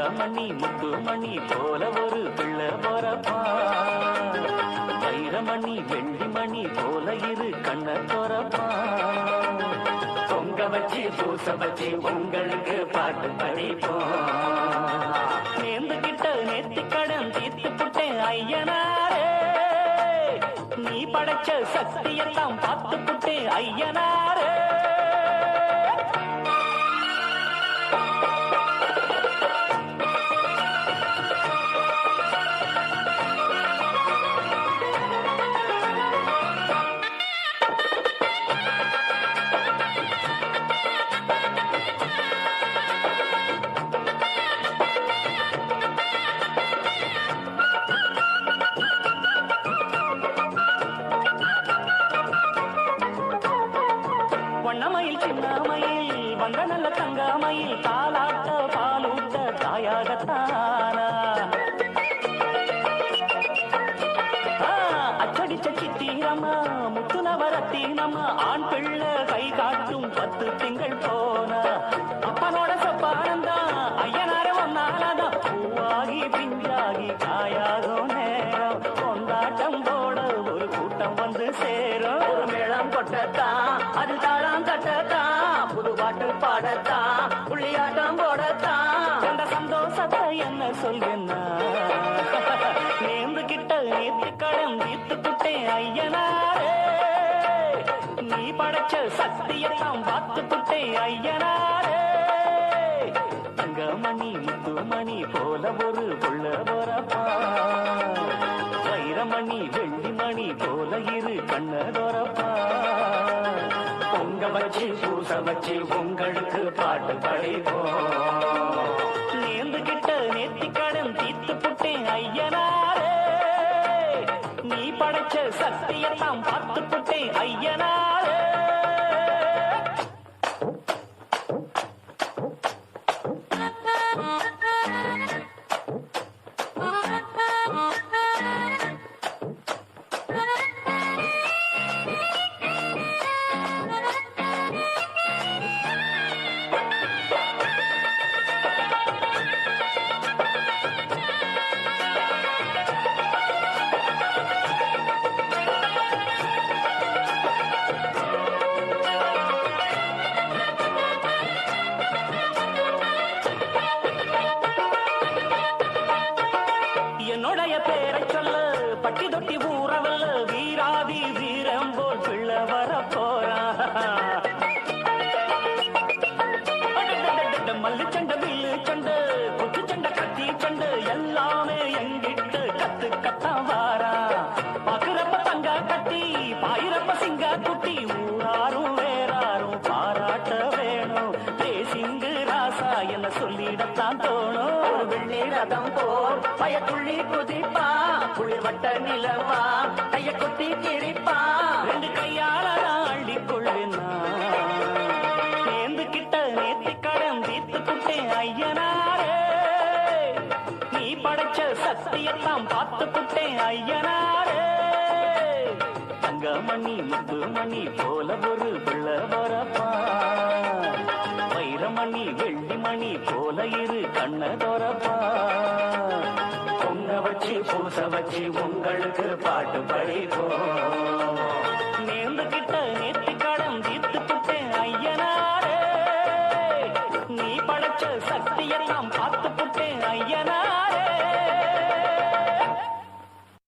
வைரமணி முத்துமணி போல ஒரு பிள்ளை போறப்பா. வைரமணி வெள்ளிமணி போல இரு கண்ண தோறப்பா பொங்க வச்சு பூச வச்சு உங்களுக்கு பாட்டு படிப்போம். நேர்ந்துகிட்ட நேர்த்தி கடன் தீர்த்து புட்டேன் ஐயனாரே. நீ படைச்ச சக்தியெல்லாம் பார்த்து புட்டேன் ஐயனாரே. வண்ணமயில் வந்த நல்ல தங்காமையில் தாலாட்ட பாலூட்ட தாயாகத்தானா? ஆ, அச்சடிச்ச சித்திரம்மா முத்துனவரத்தினம்மா ஆண் பிள்ளை கை காட்டும் பத்து திங்கள் போனா? புள்ளியாட்டம் போடத்தான். அந்த சந்தோஷத்தை என்ன சொல்வேன்னா நேர்ந்து கிட்ட நேத்து கடன் தீர்த்து புட்டேன் ஐயனாரே. நீ படைச்ச சக்தியெல்லாம் பார்த்து புட்டேன் ஐயனாரே. முத்து மணி போல ஒரு புள்ள போறப்பா. வைரமணி வெள்ளி மணி போல இரு கண்ணதோரப்பா பொங்க வச்சு பூச வச்சு உங்களுக்கு பாட்டு படைப்போம். நேர்ந்து கிட்ட நேர்த்தி கடன் தீர்த்து புட்டேன் ஐயனாரே. நீ படைச்ச சக்தியெல்லாம் பார்த்து புட்டேன் ஐயனாரே. பட்டி தொட்டி ஊறவல்ல வீராதி வீரம் போல் பிள்ளை வர போறா மல்லு சண்டை வில்லு சண்டை குத்து சண்டை கத்தி சண்டை எல்லாமே எங்கிட்டு கத்து கத்தான் என்ன சொல்லிடத்தான் தோணும். ஒரு வெள்ளி ரதம் போர் பயத்துள்ளி குதிப்பா. குளிர் வட்ட நிலவா கைய கொத்தி கிழிப்பா. ரெண்டு கையால அள்ளி கொள்வேனா நேர்ந்து கிட்ட நேத்தி கடன் தீர்த்து புட்டேன் ஐயனாரே. நீ படைச்ச சக்தியெல்லாம் பார்த்து புட்டேன் ஐயனாரே. வைரமணி முத்துமணி போல ஒரு பிள்ளை வரப்பா. வைரமணி வெள்ளிமணி போல இரு கண்ண தொரப்பா பொங்க வச்சு பூச வச்சு உங்களுக்கு பாட்டு படிப்போம். சக்தியெல்லாம் பார்த்து